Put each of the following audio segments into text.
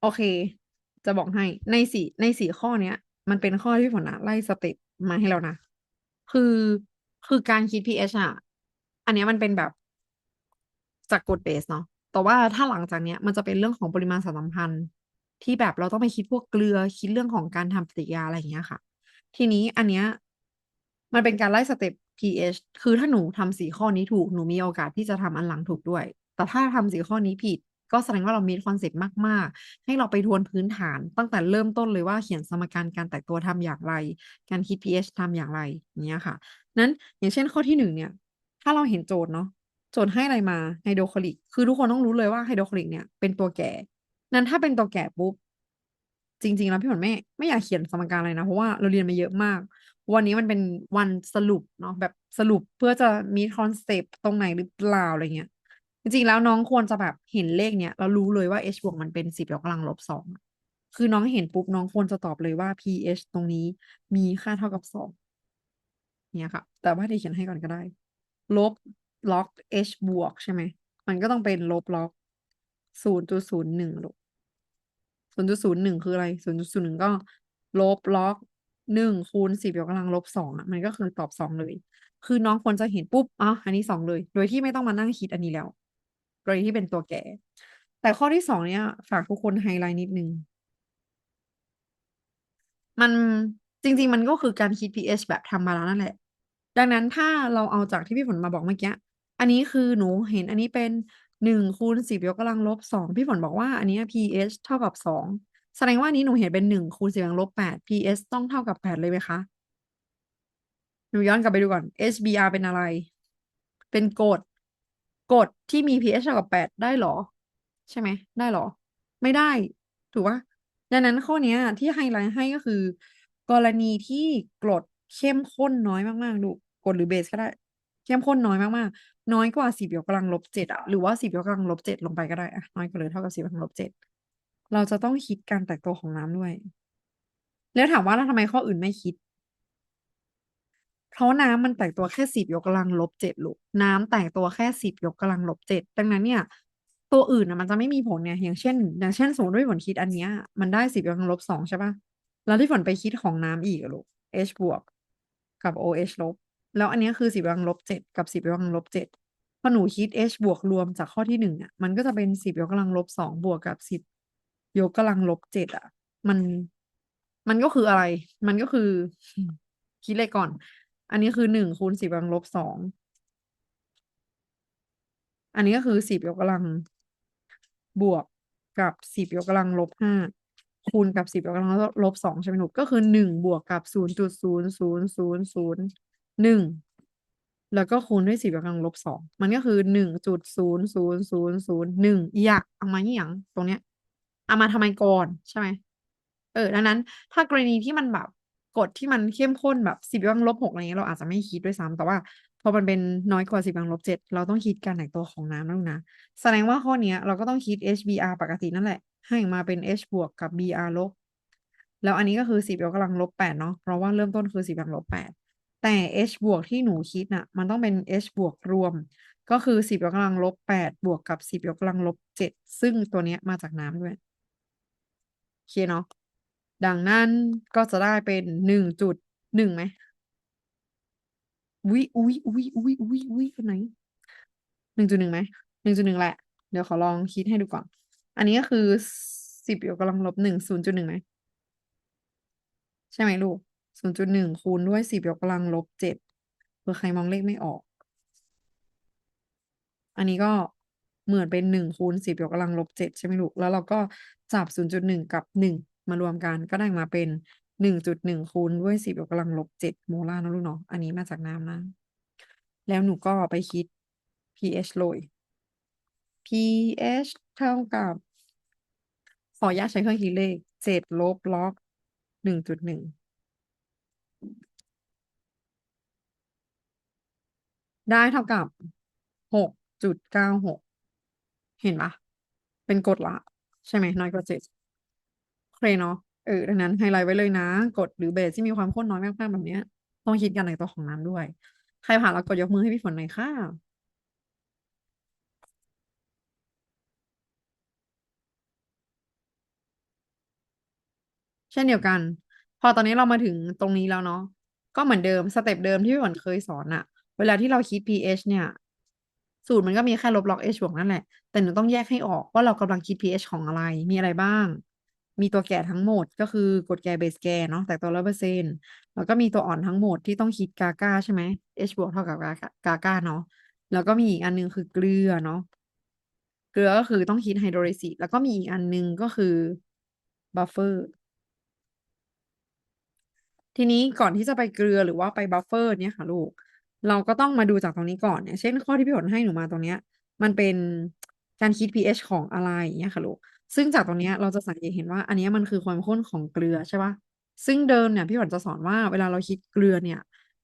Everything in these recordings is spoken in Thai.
โอเค จะบอกให้ในสี่ในสี่ข้อเนี้ย มันเป็นข้อที่ฝนอะไล่สเต็ปมาให้แล้วนะ คือคือการคิด pH อะอันเนี้ยมันเป็นแบบจากกฎเบสเนาะแต่ว่าถ้าหลังจากเนี้ย มันจะเป็นเรื่องของปริมาณสารสัมพันธ์ ที่แบบเราต้องไปคิดพวกเกลือคิดเรื่องของการทำปฏิกิริยาอะไรอย่างเงี้ยค่ะ ทีนี้อันเนี้ยมันเป็นการไล่สเต็ป pH คือถ้าหนูทำสี่ข้อนี้ถูกหนูมีโอกาสที่จะทำอันหลังถูกด้วย แต่ถ้าทำสี่ข้อนี้ผิด ก็แสดงว่าเรามีคอนเซ็ปต์มาก ๆ ให้เราไปทวนพื้นฐานตั้งแต่เริ่มต้นเลยว่าเขียนสมการการแตกตัวทำอย่างไร การคิด pH ทำอย่างไรเงี้ยค่ะ นั้นอย่างเช่นข้อที่หนึ่งเนี่ย ถ้าเราเห็นโจทย์เนาะโจทย์ให้อะไรมาไฮโดรคลอริก คือทุกคนต้องรู้เลยว่าไฮโดรคลอริกเนี่ยเป็นตัวแก่ นั้นถ้าเป็นตัวแก่ปุ๊บจริง ๆ แล้วพี่ฝนไม่ไม่อยากเขียนสมการเลยนะ เพราะว่าเราเรียนมาเยอะมาก วันนี้มันเป็นวันสรุปเนาะแบบสรุปเพื่อจะมีคอนเซปต์ตรงไหนหรือเปล่าอะไรเงี้ย จริงๆแล้วน้องควรจะแบบเห็นเลขเนี้ยแล้วรู้เลยว่า h บวกมันเป็นสิบยกกำลังลบสองคือน้องเห็นปุ๊บน้องควรจะตอบเลยว่า pH ตรงนี้มีค่าเท่ากับสองเนี่ยค่ะ แต่ว่าเดี๋ยวเขียนให้ก่อนก็ได้ ลบล็อก h บวกใช่ไหมมันก็ต้องเป็นลบล็อกศูนย์จุดศูนย์หนึ่งลูกศูนย์จุดศูนย์หนึ่งคืออะไรศูนย์จุดศูนย์หนึ่งก็ ลบล็อกหนึ่งคูณสิบยกกำลังลบสองอะมันก็คือตอบสองเลย คือน้องควรจะเห็นปุ๊บอ๋ออันนี้สองเลย โดยที่ไม่ต้องมานั่งคิดอันนี้แล้ว กรณีที่เป็นตัวแก่ แต่ข้อที่สองเนี่ย ฝากทุกคนไฮไลท์นิดนึง มันจริง ๆ มันก็คือการคิด pH แบบทำมาแล้วนั่นแหละ ดังนั้นถ้าเราเอาจากที่พี่ฝนมาบอกเมื่อกี้ อันนี้คือหนูเห็นอันนี้เป็นหนึ่งคูณสิบยกกำลังลบสองพี่ฝนบอกว่าอันนี้ pH เท่ากับสองแสดงว่านนี้หนูเห็นเป็นหนึ่งคูณสิบกำลังลบแปด pH ต้องเท่ากับแปดเลยไหมคะ หนูย้อนกลับไปดูก่อน HBr เป็นอะไร เป็นกรด กรดที่มี pH เท่ากับแปดได้หรอ ใช่ไหม ได้หรอ ไม่ได้ ถูกปะดังนั้นข้อนี้ที่ไฮไลท์ให้ก็คือ กรณีที่กรดเข้มข้นน้อยมากๆ ดูกรดหรือเบสก็ได้ เข้มข้นน้อยมากๆ น้อยกว่าสิบยกกำลังลบเจ็ดอะหรือว่าสิบยกกำลังลบเจ็ดลงไปก็ได้อะน้อยกว่าหรือเท่ากับสิบยกกำลังลบเจ็ดเราจะต้องคิดการแตกตัวของน้ำด้วย แล้วถามว่าแล้วทำไมข้ออื่นไม่คิด เพราะน้ำมันแตกตัวแค่สิบยกกำลังลบเจ็ดลูกน้ำแตกตัวแค่สิบยกกำลังลบเจ็ดดังนั้นเนี่ย ตัวอื่นนะมันจะไม่มีผลเนี่ยอย่างเช่น อย่างเช่นสมมติว่าฝนคิดอันเนี้ย มันได้สิบยกกำลังลบสองใช่ปะแล้วที่ฝนไปคิดของน้ำอีกลูก H บวกกับ OH ลบ แล้วอันนี้คือสิบยกกำลังลบเจ็ดกับสิบยกกำลังลบเจ็ดพอหนูคิด H บวกรวมจากข้อที่หนึ่งอะมันก็จะเป็นสิบยกกำลังลบสองบวกกับสิบยกกำลังลบเจ็ดอะ มันมันก็คืออะไร มันก็คือคิดเลขก่อน อันนี้คือหนึ่งคูณสิบกำลังลบสองอันนี้ก็คือสิบยกกำลังบวกกับสิบยกกำลังลบห้าคูณกับสิบยกกำลังลบสองใช่ไหมหนูก็คือหนึ่งบวกกับศูนย์จุดศูนย์ศูนย์ศูนย์ศูนย์หนึ่งแล้วก็คูณด้วยสิบยกกำลังลบสองมันก็คือหนึ่งจุดศูนย์ศูนย์ศูนย์ศูนย์หนึ่งอยากเอามาอย่างตรงเนี้ยเอามาทำไมก่อนใช่ไหมเออดังนั้น ถ้ากรณีที่มันแบบ กฎที่มันเข้มข้นแบบสิบยกกำลังลบหกอะไรเงี้ยเราอาจจะไม่คิดด้วยซ้ำแต่ว่าพอมันเป็นน้อยกว่าสิบกำลังลบเจ็ดเราต้องคิดการแตกตัวของน้ำแล้วนะแสดงว่าข้อเนี้ยเราก็ต้องคิด HBr ปกตินั่นแหละ ให้มาเป็น H บวกกับ Br ลบแล้วอันนี้ก็คือสิบยกกำลังลบแปดเนาะเพราะว่าเริ่มต้นคือสิบกำลังลบแปดแต่ H บวกที่หนูคิดน่ะ มันต้องเป็น H บวกรวม ก็คือสิบยกกำลังลบแปดบวกกับสิบยกกำลังลบเจ็ดซึ่งตัวเนี้ยมาจากน้ำด้วยโอเคเนาะ ดังนั้นก็จะได้เป็นหนึ่งจุดหนึ่งไหมอุ้ยอุ้ยอุ้ยอุ้ยอุ้ยอุ้ยคนไหนหนึ่งจุดหนึ่งไหมหนึ่งจุดหนึ่งแหละ เดี๋ยวขอลองคิดให้ดูก่อน อันนี้ก็คือสิบยกกำลังลบหนึ่งศูนย์จุดหนึ่งไหมใช่ไหมลูกศูนย์จุดหนึ่งคูณด้วยสิบยกกำลังลบเจ็ดเผื่อใครมองเลขไม่ออก อันนี้ก็เหมือนเป็นหนึ่งคูณสิบยกกำลังลบเจ็ดใช่ไหมลูก แล้วเราก็จับศูนย์จุดหนึ่งกับหนึ่ง มารวมกันก็ได้มาเป็นหนึ่งจุดหนึ่งคูณด้วยสิบยกกำลังลบเจ็ดโมลาร์นะลูกเนาะอันนี้มาจากน้ำนะ แล้วหนูก็ไปคิด pH เลย pH เท่ากับ ขออนุญาตใช้เครื่องคิดเลขเจ็ดลบล็อกหนึ่งจุดหนึ่งได้เท่ากับหกจุดเก้าหกเห็นปะเป็นกฎละ ใช่ไหมน้อยกว่าเจ็ด เคเนาะเออดังนั้นไฮไลท์ไว้เลยนะกฎหรือเบสที่มีความข้นน้อยมากๆแบบเนี้ยต้องคิดกันในตัวของน้ำด้วย ใครผ่านแล้วกดยกมือให้พี่ฝนหน่อยค่ะช่นเดียวกัน พอตอนนี้เรามาถึงตรงนี้แล้วเนาะก็เหมือนเดิมสเต็ปเดิมที่พี่ฝนเคยสอนอะเวลาที่เราคิด pH เนี่ย สูตรมันก็มีแค่ลบล็อก h บวกนั่นแหละ แต่หนูต้องแยกให้ออกว่าเรากำลังคิด pH ของอะไรมีอะไรบ้าง มีตัวแก่ทั้งหมดก็คือกรดแก่เบสแก่เนาะแตกตัวร้อยเปอร์เซ็นต์แล้วก็มีตัวอ่อนทั้งหมดที่ต้องคิดกาก้าใช่ไหม h บวกเท่ากับกากาก้าเนาะแล้วก็มีอีกอันนึงคือเกลือเนาะเกลือก็คือต้องคิดไฮโดรลิซิสแล้วก็มีอีกอันนึงก็คือบัฟเฟอร์ทีนี้ก่อนที่จะไปเกลือหรือว่าไปบัฟเฟอร์เนี่ยค่ะลูก เราก็ต้องมาดูจากตรงนี้ก่อนเนี่ยเช่นข้อที่พี่ฝนให้หนูมาตรงเนี้ย มันเป็นการคิด pH ของอะไรเงี้ยค่ะลูก ซึ่งจากตรงนี้เราจะสังเกตเห็นว่า อันนี้มันคือความข้นของเกลือใช่ปะซึ่งเดิมเนี่ยพี่ฝนจะสอนว่าเวลาเราคิดเกลือเนี่ย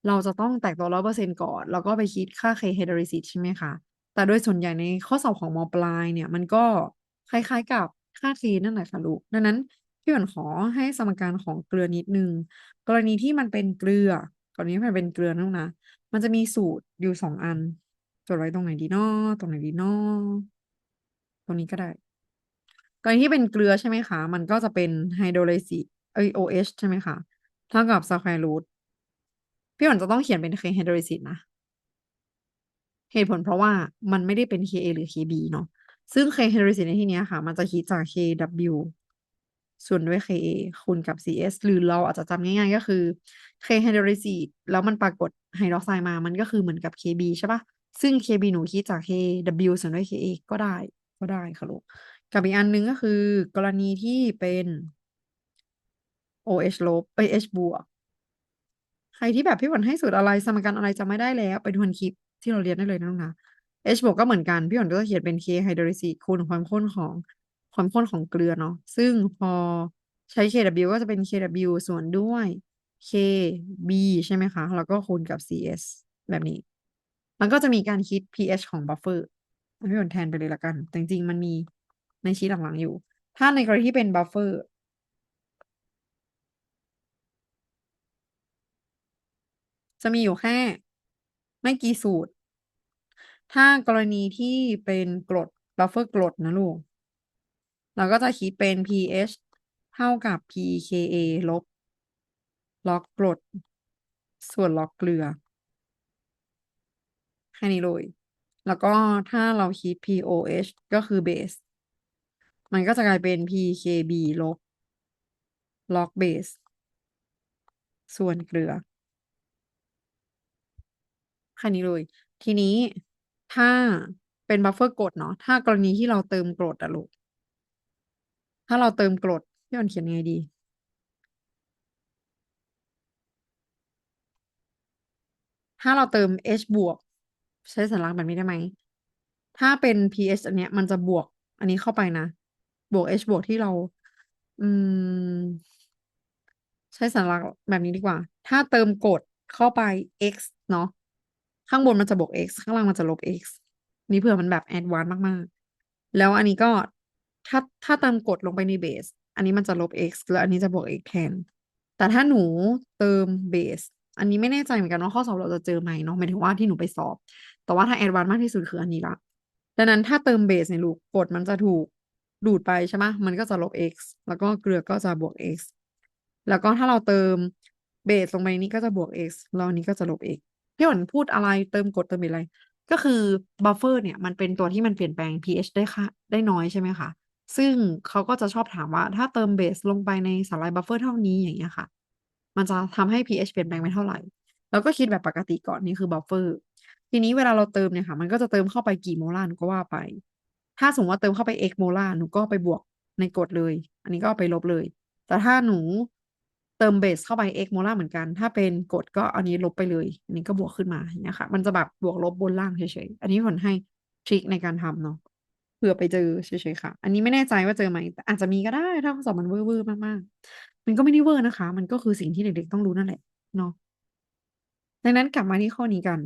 เราจะต้องแตกตัวร้อยเปอร์เซ็นต์ก่อน แล้วก็ไปคิดค่า K ไฮดริซิสใช่ไหมคะ แต่โดยส่วนใหญ่ในข้อสอบของมปลายเนี่ย มันก็คล้ายๆกับค่า K นั่นแหละค่ะลูก ดังนั้นพี่ฝนขอให้สมการของเกลือนิดนึง กรณีที่มันเป็นเกลือกรณีที่มันเป็นเกลือนั่นนะ มันจะมีสูตรอยู่สองอันจดไว้ตรงไหนดีเนาะตรงไหนดีเนาะตรงนี้ก็ได้ กรณีที่เป็นเกลือใช่ไหมคะ มันก็จะเป็นไฮโดรไลซิสเอ้ย OH ใช่ไหมคะ เท่ากับสแควร์รูทพี่หวันจะต้องเขียนเป็นเคไฮโดรไลซิสนะ เหตุผลเพราะว่ามันไม่ได้เป็น Ka หรือ Kb เนาะซึ่ง K ไฮโดรไลซิสในที่นี้ค่ะ มันจะคิดจาก Kw ส่วนด้วย Ka คูณกับ Cs หรือเราอาจจะจำง่ายๆ ก็คือ K ไฮโดรไลซิสแล้วมันปรากฏไฮดรอกไซด์มา มันก็คือเหมือนกับ Kb ใช่ปะซึ่ง Kb หนูคิดจาก Kw ส่วนด้วย Ka ก็ได้ก็ได้ค่ะลูก กับอีกอันนึงก็คือ กรณีที่เป็น OH ลบเอ้ย H บวกใครที่แบบพี่ฝนให้สูตรอะไรสมการอะไรจะไม่ได้แล้ว ไปดูคลิปที่เราเรียนได้เลยนะน้องนะ H บวกก็เหมือนกัน พี่ฝนก็จะเขียนเป็น K ไฮโดรซิสคูณความข้นของความข้นของเกลือเนาะซึ่งพอใช้ KW ก็จะเป็น KW ส่วนด้วย KB ใช่ไหมคะ แล้วก็คูณกับ CS แบบนี้ มันก็จะมีการคิด pH ของบัฟเฟอร์พี่ฝนแทนไปเลยละกัน แต่จริงๆมันมี ในชีตหลังๆอยู่ ถ้าในกรณีที่เป็นบัฟเฟอร์จะมีอยู่แค่ ไม่กี่สูตร ถ้ากรณีที่เป็นกรดบัฟเฟอร์กรดนะลูก เราก็จะคิดเป็น pH เท่ากับ pKa ลบ ล็อกกรด ส่วนล็อกเกลือ แค่นี้เลย แล้วก็ถ้าเราคิด pOH ก็คือเบส มันก็จะกลายเป็น pKb ลบล็อกเบสส่วนเกลือแค่นี้เลย ทีนี้ถ้าเป็นบัฟเฟอร์กรดเนาะถ้ากรณีที่เราเติมกรดอะลูก ถ้าเราเติมกรดพี่อ่อนเขียนยังไงดี ถ้าเราเติม H บวก ใช้สัญลักษณ์แบบนี้ได้ไหม ถ้าเป็น pH อันเนี้ยมันจะบวก อันนี้เข้าไปนะ บวก H บวกที่เรา อืม ใช้สัญลักษณ์แบบนี้ดีกว่า ถ้าเติมกดเข้าไป x เนาะข้างบนมันจะบวก x ข้างล่างมันจะลบ x นี่เผื่อมันแบบแอดวานซ์มากๆ แล้วอันนี้ก็ถ้าถ้าเติมกดลงไปในเบส อันนี้มันจะลบ x แล้วอันนี้จะบวก x แทน แต่ถ้าหนูเติมเบส อันนี้ไม่แน่ใจเหมือนกันว่าข้อสอบเราจะเจอไหมเนาะหมายถึงว่าที่หนูไปสอบ แต่ว่าถ้าแอดวานซ์มากที่สุดคืออันนี้ละดังนั้นถ้าเติมเบสในลูกกดมันจะถูก ดูดไปใช่ไหมมันก็จะลบ x แล้วก็เกลือก็จะบวก x แล้วก็ถ้าเราเติมเบสลงไปนี้ก็จะบวก x แล้วนี้ก็จะลบ x พี่หวันพูดอะไรเติมกรดเติมเบสอะไร ก็คือบัฟเฟอร์เนี่ยมันเป็นตัวที่มันเปลี่ยนแปลง pH ได้ค่ะได้น้อยใช่ไหมคะซึ่งเขาก็จะชอบถามว่าถ้าเติมเบสลงไปในสาลายบัฟเฟอร์เท่านี้อย่างเงี้ยค่ะ มันจะทำให้ pH เปลี่ยนแปลงไปเท่าไหร่ แล้วก็คิดแบบปกติก่อนนี่คือบัฟเฟอร์ทีนี้เวลาเราเติมเนี่ยค่ะ มันก็จะเติมเข้าไปกี่โมลาร์หนูก็ว่าไป ถ้าสมมติว่าเติมเข้าไป x โมลาร์หนูก็ไปบวกในกรดเลย อันนี้ก็ไปลบเลย แต่ถ้าหนูเติมเบสเข้าไป x โมลาร์เหมือนกัน ถ้าเป็นกรดก็อันนี้ลบไปเลย อันนี้ก็บวกขึ้นมาอย่างเงี้ยค่ะ มันจะแบบบวกลบบนล่างเฉยๆ อันนี้ผลให้ทริคในการทำเนาะเผื่อไปเจอเฉยๆค่ะ อันนี้ไม่แน่ใจว่าเจอไหมแต่อาจจะมีก็ได้ถ้าข้อสอบมันเวอร์ๆมากๆ มันก็ไม่ได้เวอร์นะคะ มันก็คือสิ่งที่เด็กๆต้องรู้นั่นแหละเนาะดังนั้นกลับมาที่ข้อนี้กัน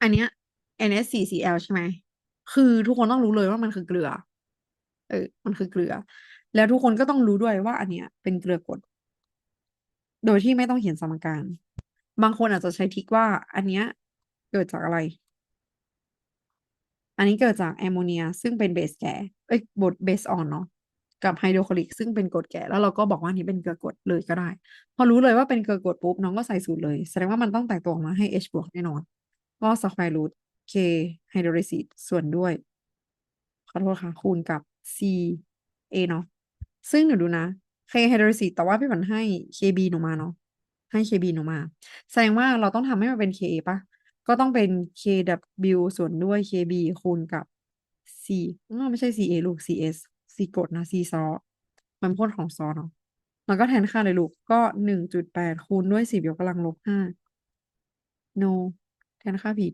อันเนี้ย NS4Cl ใช่ไหม คือทุกคนต้องรู้เลยว่ามันคือเกลือ เออ มันคือเกลือ แล้วทุกคนก็ต้องรู้ด้วยว่าอันเนี้ย เป็นเกลือกรดโดยที่ไม่ต้องเขียนสมการ บางคนอาจจะใช้ทิกว่า อันเนี้ย เกิดจากอะไร อันนี้เกิดจากแอมโมเนีย ซึ่งเป็นเบสแก่ เอ้ยบทเบสอ่อนเนาะกับไฮโดรคลอริกซึ่งเป็นกรดแก่แล้วเราก็บอกว่านี้เป็นเกลือกรดเลยก็ได้ พอรู้เลยว่าเป็นเกลือกรดปุ๊บน้องก็ใส่สูตรเลย แสดงว่ามันต้องแตกตัวออกมาให้ H บวกแน่นอน ก็สแควร์รูท K ไฮโดรลิซิสส่วนด้วย ขอโทษค่ะ คูณกับ C A เนาะซึ่งหนูดูนะ K ไฮโดรลิซิสแต่ว่าพี่ฝันให้ KB หนูมาเนาะให้ KB หนูมา แสดงว่าเราต้องทำให้มันเป็น KA ปะก็ต้องเป็น KW ส่วนด้วย KB คูณกับ C อ๋อไม่ใช่ CA ลูก CS C กดนะ C ซอมันพ่นของซอเนาะแล้วก็แทนค่าเลยลูก ก็หนึ่งจุดแปดคูณด้วยสิบยกกำลังลบห้า no แทนค่าผิด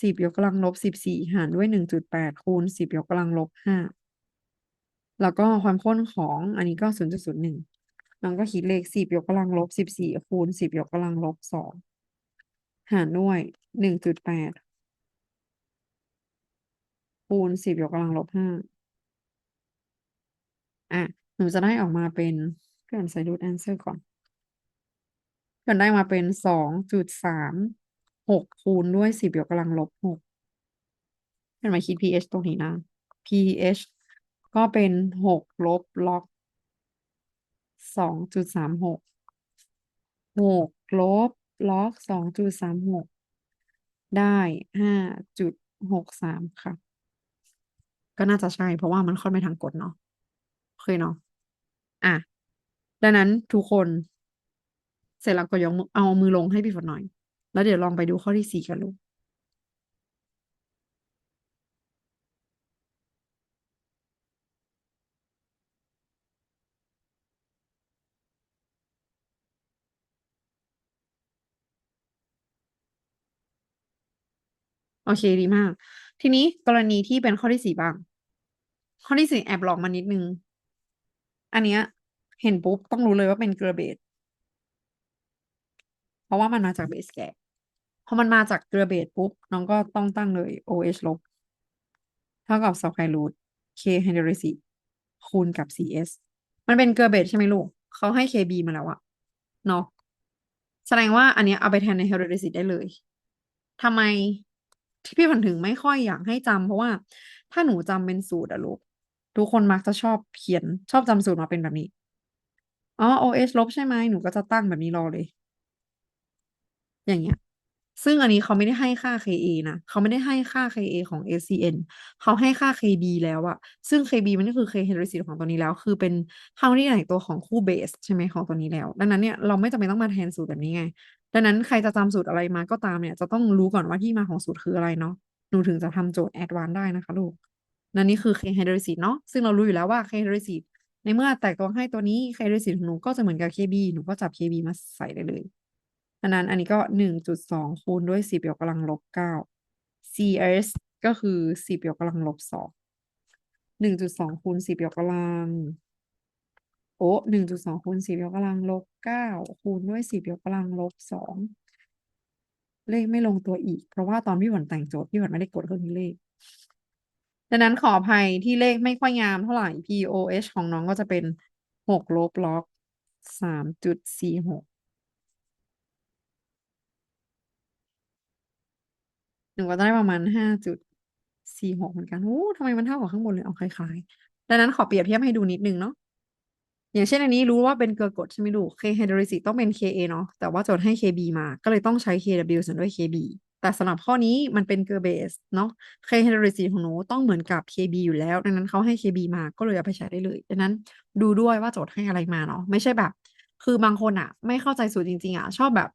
สิบยกกำลังลบสิบสี่หารด้วยหนึ่งจุดแปดคูณสิบยกกำลังลบห้าแล้วก็ความข้นของอันนี้ก็ศูนย์จุดศูนย์หนึ่งน้องก็คิดเลขสิบยกกำลังลบสิบสี่คูณสิบยกกำลังลบสองหารด้วยหนึ่งจุดแปดคูณสิบยกกำลังลบห้าอะหนูจะได้ออกมาเป็นเพื่อนใส่รูทแอนเซอร์ก่อนเพื่อนได้มาเป็นสองจุดสาม หกคูณด้วยสิบยกกำลังลบหกเพื่อนมาคิด pH ตรงนี้นะ pH ก็เป็นหกลบล็อกสองจุดสามหกหกลบล็อกสองจุดสามหกได้ห้าจุดหกสามค่ะ ก็น่าจะใช่ เพราะว่ามันค่อนไปทางกฎเนาะโอเคเนาะอะดังนั้นทุกคน เสร็จแล้วก็ยกเอามือลงให้พี่ฝนหน่อย แล้วเดี๋ยวลองไปดูข้อที่สี่กันลูกโอเคดีมาก ทีนี้กรณีที่เป็นข้อที่สี่บ้าง ข้อที่สี่แอบหลอกมานิดนึง อันเนี้ย เห็นปุ๊บต้องรู้เลยว่าเป็นเกลเบสเพราะว่ามันมาจากเบสแก่ พอมันมาจากเกลือเบสปุ๊บ น้องก็ต้องตั้งเลย OH ลบเท่ากับสแควร์รูท K ไฮโดรซิคูณกับ CS มันเป็นเกลือเบสใช่ไหมลูก เขาให้ KB มาแล้วอะเนาะแสดงว่าอันเนี้ยเอาไปแทนในไฮโดรซิสได้เลยทำไมที่พี่ผันถึงไม่ค่อยอยากให้จำเพราะว่า ถ้าหนูจำเป็นสูตรอะลูก ทุกคนมักจะชอบเขียนชอบจำสูตรมาเป็นแบบนี้อ๋อ OH ลบใช่ไหมหนูก็จะตั้งแบบนี้รอเลย อย่างเงี้ย ซึ่งอันนี้เขาไม่ได้ให้ค่า Ka นะเขาไม่ได้ให้ค่า Ka ของ ACN เขาให้ค่า Kb แล้วอะซึ่ง Kb มันก็คือ K ไฮโดรลิซิสของตัวนี้แล้ว คือเป็นค่าที่ไหนตัวของคู่เบสใช่ไหมของตัวนี้แล้ว ดังนั้นเนี่ยเราไม่จำเป็นต้องมาแทนสูตรแบบนี้ไง ดังนั้นใครจะจำสูตรอะไรมาก็ตามเนี่ย จะต้องรู้ก่อนว่าที่มาของสูตรคืออะไรเนาะหนูถึงจะทำโจทย์แอดวานได้นะคะลูกนั่นนี่คือ K ไฮโดรลิซิสเนาะซึ่งเรารู้อยู่แล้วว่า K ไฮโดรลิซิสในเมื่อแตกตัวให้ตัวนี้ K ไฮโดรลิซิสของหนูก็จะเหมือนกับ Kb หนูก็จับ Kb มาใส่ได้เลย ดังนั้นอันนี้ก็หนึ่งจุดสองคูณด้วยสิบยกกำลังลบเก้า CS ก็คือสิบยกกำลังลบสองหนึ่งจุดสองคูณสิบยกกำลังโอ้หนึ่งจุดสองคูณสิบยกกำลังลบเก้าคูณด้วยสิบยกกำลังลบสองเลขไม่ลงตัวอีก เพราะว่าตอนพี่หวนแต่งโจทย์พี่หวนไม่ได้กดเครื่องเลขดังนั้นขออภัยที่เลขไม่ค่อยงามเท่าไหร่ POH ของน้องก็จะเป็นหกลบล็อกสามจุดสี่หก หนึ่งก็ได้ประมาณห้าจุดสี่หกเหมือนกันโอ้ทำไมมันเท่ากับข้างบนเลยเอาคล้ายๆดังนั้นขอเปรียบเทียบให้ดูนิดนึงเนาะอย่างเช่นอันนี้รู้ว่าเป็นเกลือกรดใช่ไหมลูก K ไฮโดรลิซิต้องเป็น Ka เนาะแต่ว่าโจทย์ให้ Kb มาก็เลยต้องใช้ Kw ส่วนด้วย Kb แต่สำหรับข้อนี้มันเป็นเกลือเบสเนาะ K ไฮโดรลิซิสของหนูต้องเหมือนกับ Kb อยู่แล้ว ดังนั้นเขาให้ Kb มาก็เลยเอาไปใช้ได้เลยดังนั้นดูด้วยว่าโจทย์ให้อะไรมาเนาะไม่ใช่แบบ คือบางคนอะไม่เข้าใจสูตรจริงๆอะชอบแบบ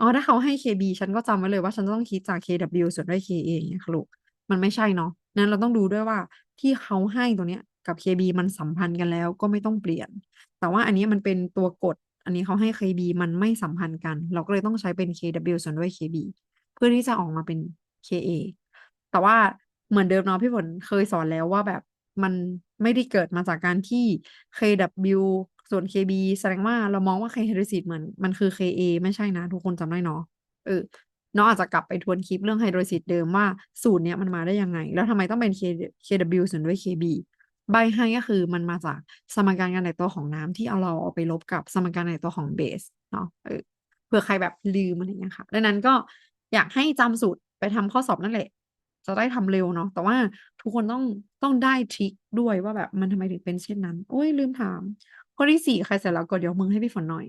อ๋อ ถ้าเขาให้ KB ฉันก็จำไว้เลยว่าฉันต้องคิดจาก KW ส่วนด้วย KA อย่างเงี้ยค่ะลูก มันไม่ใช่เนาะนั้นเราต้องดูด้วยว่าที่เขาให้ตัวเนี้ยกับ KB มันสัมพันธ์กันแล้วก็ไม่ต้องเปลี่ยน แต่ว่าอันนี้มันเป็นตัวกดอันนี้เขาให้ KB มันไม่สัมพันธ์กัน เราก็เลยต้องใช้เป็น KW ส่วนด้วย KB เพื่อที่จะออกมาเป็น KA แต่ว่าเหมือนเดิมเนาะพี่ฝนเคยสอนแล้วว่าแบบมันไม่ได้เกิดมาจากการที่ KW ส่วน KB แสดงว่าเรามองว่า K ไฮโดรลิซิสเหมือนมันคือ KA ไม่ใช่นะ ทุกคนจำได้เนาะเออน้องอาจจะกลับไปทวนคลิปเรื่องไฮโดรลิซิสเดิมว่าสูตรเนี้ยมันมาได้ยังไง แล้วทำไมต้องเป็น K KW ส่วนด้วย KB ใบให้ก็คือมันมาจากสมการการแตกตัวของน้ำที่เอาเราเอาไปลบกับสมการการแตกตัวของเบสเนาะเออเผื่อใครแบบลืมอะไรอย่างเงี้ยค่ะดังนั้นก็อยากให้จำสูตรไปทำข้อสอบนั่นแหละ จะได้ทำเร็วเนาะแต่ว่าทุกคนต้องต้องได้ทริคด้วยว่าแบบมันทำไมถึงเป็นเช่นนั้นโอ้ยลืมถาม ข้อที่สี่ใครเสร็จแล้วกดยกมือให้พี่ฝนหน่อย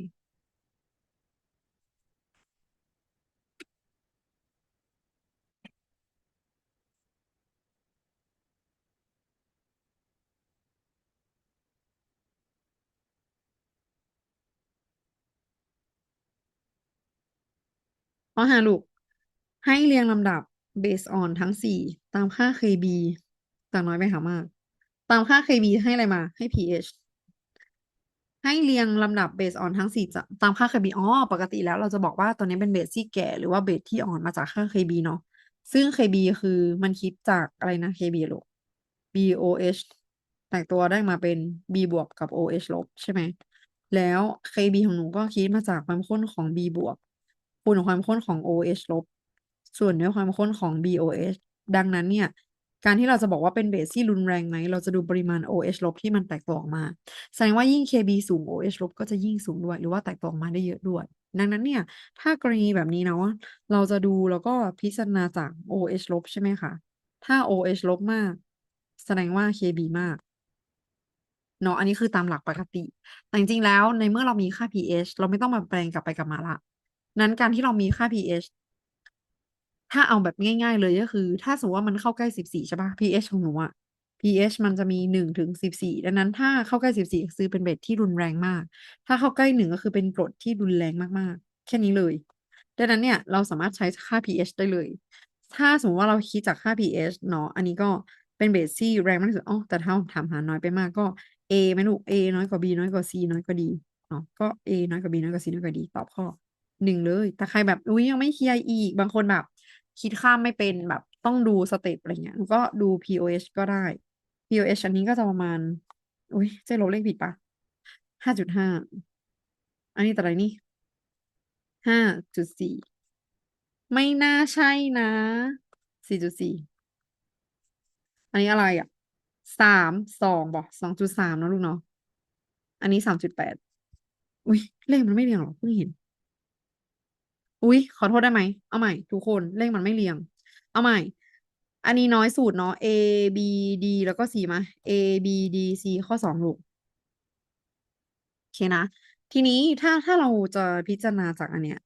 ข้อหาลูก ให้เรียงลำดับ based on ทั้งสี่ตามค่า KB จากน้อยไปหามาก ตามค่า KB ให้อะไรมาให้ pH ให้เรียงลำดับ based on ทั้งสี่ตามค่า KB อ๋อปกติแล้วเราจะบอกว่าตัวนี้เป็นเบสที่แก่หรือว่าเบสที่อ่อนมาจากค่า KB เนาะซึ่ง KB คือมันคิดจากอะไรนะ KB ลูก BOH แตกตัวได้มาเป็น B บวกกับ OH ลบใช่ไหมแล้ว KB ของหนูก็คิดมาจากความข้นของ B บวกคูณความข้นของ OH ลบ ส่วนด้วยความข้นของ BOH ดังนั้นเนี่ย การที่เราจะบอกว่าเป็นเบสที่รุนแรงไหม เราจะดูปริมาณ OH ลบที่มันแตกตัวออกมา แสดงว่ายิ่ง KB สูง OH ลบก็จะยิ่งสูงด้วย หรือว่าแตกตัวออกมาได้เยอะด้วย ดังนั้นเนี่ย ถ้ากรณีแบบนี้เนาะเราจะดูแล้วก็พิจารณาจาก OH ลบใช่ไหมคะถ้า OH ลบมาก แสดงว่า KB มากเนาะอันนี้คือตามหลักปกติ แต่จริงๆแล้วในเมื่อเรามีค่า pH เราไม่ต้องมาแปลงกลับไปกลับมาละ นั้นการที่เรามีค่า pH ถ้าเอาแบบง่าย ๆ เลยก็คือ ถ้าสมมติว่ามันเข้าใกล้สิบสี่ใช่ปะ pH ของหนูอะ pH มันจะมีหนึ่งถึงสิบสี่ดังนั้นถ้าเข้าใกล้สิบสี่คือเป็นเบสที่รุนแรงมาก ถ้าเข้าใกล้หนึ่งก็คือเป็นกรดที่รุนแรงมากๆ แค่นี้เลย ดังนั้นเนี่ยเราสามารถใช้ค่า pH ได้เลย ถ้าสมมติว่าเราคิดจากค่า pH เนาะอันนี้ก็เป็นเบสที่แรงมากที่สุดอ๋อแต่ถ้าถามหาน้อยไปมากก็ A ไหมลูก A น้อยกว่า B น้อยกว่า C น้อยกว่า D เนาะก็ A น้อยกว่า B น้อยกว่า C น้อยกว่า D ตอบข้อหนึ่งเลย แต่ใครแบบอุ้ยยังไม่เคลียร์อีก บางคนแบบ คิดข้ามไม่เป็นแบบต้องดูสเต็ปอะไรเงี้ยก็ดู POH ก็ได้ POH อันนี้ก็จะประมาณ อุ้ยเจ๊ลบเลขผิดปะห้าจุดห้าอันนี้แต่อะไรนี่ห้าจุดสี่ไม่น่าใช่นะสี่จุดสี่อันนี้อะไรอะสามสองบอกสองจุดสามนะลูกเนาะอันนี้สามจุดแปดอุ้ยเลขมันไม่เรียงหรอเพิ่งเห็น อุ้ยขอโทษได้ไหม เอาใหม่ ทุกคนเลขมันไม่เรียง เอาใหม่ อันนี้น้อยสูตรเนาะ A B D แล้วก็ C มา A B D C ข้อสองลูกโอเคนะ ทีนี้ถ้าถ้าเราจะพิจารณาจากอันเนี้ย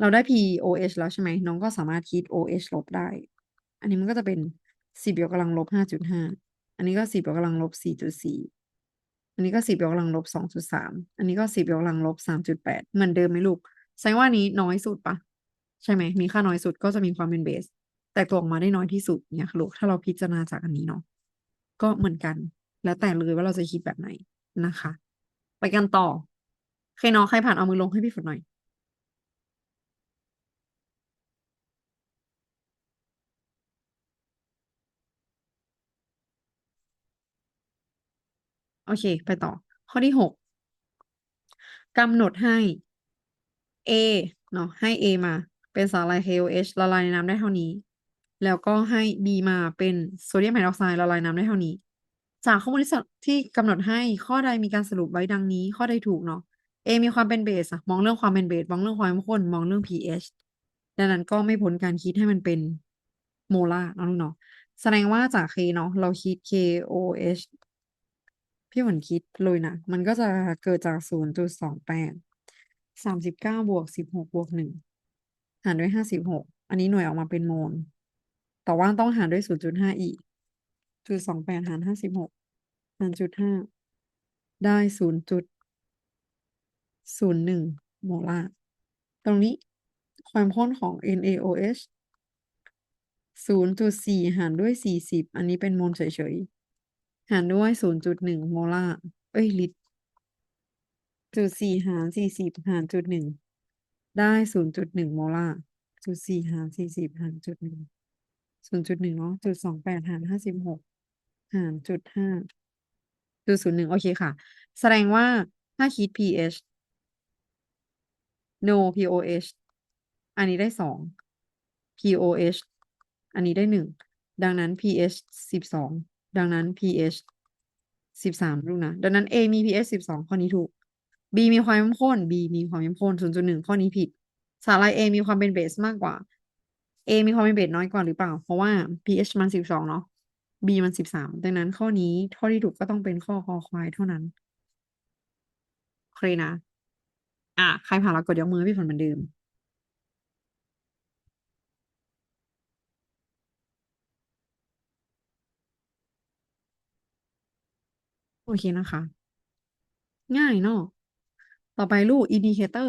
เราได้ POH แล้วใช่ไหม น้องก็สามารถคิด OH ลบได้ อันนี้มันก็จะเป็นสิบยกกำลังลบห้าจุดห้า อันนี้ก็สิบยกกำลังลบสี่จุดสี่ อันนี้ก็สิบยกกำลังลบสองจุดสาม อันนี้ก็สิบยกกำลังลบสามจุดแปดเหมือนเดิมไหมลูก แสดงว่านี้น้อยสุดปะใช่ไหม มีค่าน้อยสุดก็จะมีความเป็นเบส แต่ตัวออกมาได้น้อยที่สุดเนี่ยลูกถ้าเราพิจารณาจากอันนี้เนาะก็เหมือนกัน แล้วแต่เลยว่าเราจะคิดแบบไหนนะคะ ไปกันต่อใครน้องใครผ่านเอามือลงให้พี่ฝนหน่อยโอเค ไปต่อ ข้อที่หกกำหนดให้ A เนาะให้ A มาเป็นสารละลาย KOH ละลายในน้ำได้เท่านี้ แล้วก็ให้ B มาเป็นโซเดียมไฮดรอกไซด์ละลายน้ำได้เท่านี้ จากข้อมูลที่ที่กำหนดให้ข้อใดมีการสรุปไว้ดังนี้ ข้อใดถูกเนาะ A มีความเป็นเบสอะมองเรื่องความเป็นเบสมองเรื่องความเข้มข้นมองเรื่อง pH ดังนั้นก็ไม่พ้นการคิดให้มันเป็นโมลาร์นะลูกเนาะแสดงว่าจาก K เนาะเราคิด KOH พี่หวนคิดเลยนะ มันก็จะเกิดจากศูนย์จุด สามสิบเก้าบวกสิบหกบวกหนึ่งหารด้วยห้าสิบหกอันนี้หน่วยออกมาเป็นโมลแต่ว่าต้องหารด้วยศูนย์จุดห้าอีกจุดสองแปดหารห้าสิบหกหารจุดห้าได้ศูนย์จุดศูนย์หนึ่งโมลาร์ตรงนี้ความข้นของ NaOH ศูนย์จุดสี่หารด้วยสี่สิบอันนี้เป็นโมลเฉยๆ หารด้วยศูนย์จุดหนึ่งโมลาร์เอ้ยลิตร จุดสี่หารสี่สิบหารจุดหนึ่งได้ศูนย์จุดหนึ่งโมลาร์จุดสี่หารสี่สิบหารจุดหนึ่งศูนย์จุดหนึ่งเนาะจุดสองแปดหารห้าสิบหกหารจุดห้าจุดศูนย์หนึ่งโอเคค่ะ แสดงว่าถ้าคิด pH no pOH อันนี้ได้สอง pOH อันนี้ได้หนึ่งดังนั้น pH สิบสองดังนั้น pH สิบสามลูกนะ ดังนั้น A มี pH สิบสองข้อนี้ถูก B มีความเข้มข้น B มีความเข้มข้นศูนย์จุดหนึ่งข้อนี้ผิด สารละลาย A มีความเป็นเบสมากกว่า A มีความเป็นเบสน้อยกว่าหรือเปล่า เพราะว่า pH มันสิบสองเนาะ B มันสิบสามดังนั้นข้อนี้ข้อที่ถูกก็ต้องเป็นข้อคอควายเท่านั้นโอเคนะ อะ ใครผ่านแล้วกดยกมือให้พี่ฝนเหมือนเดิมโอเคนะคะ ง่ายเนาะ ต่อไปลูก indicator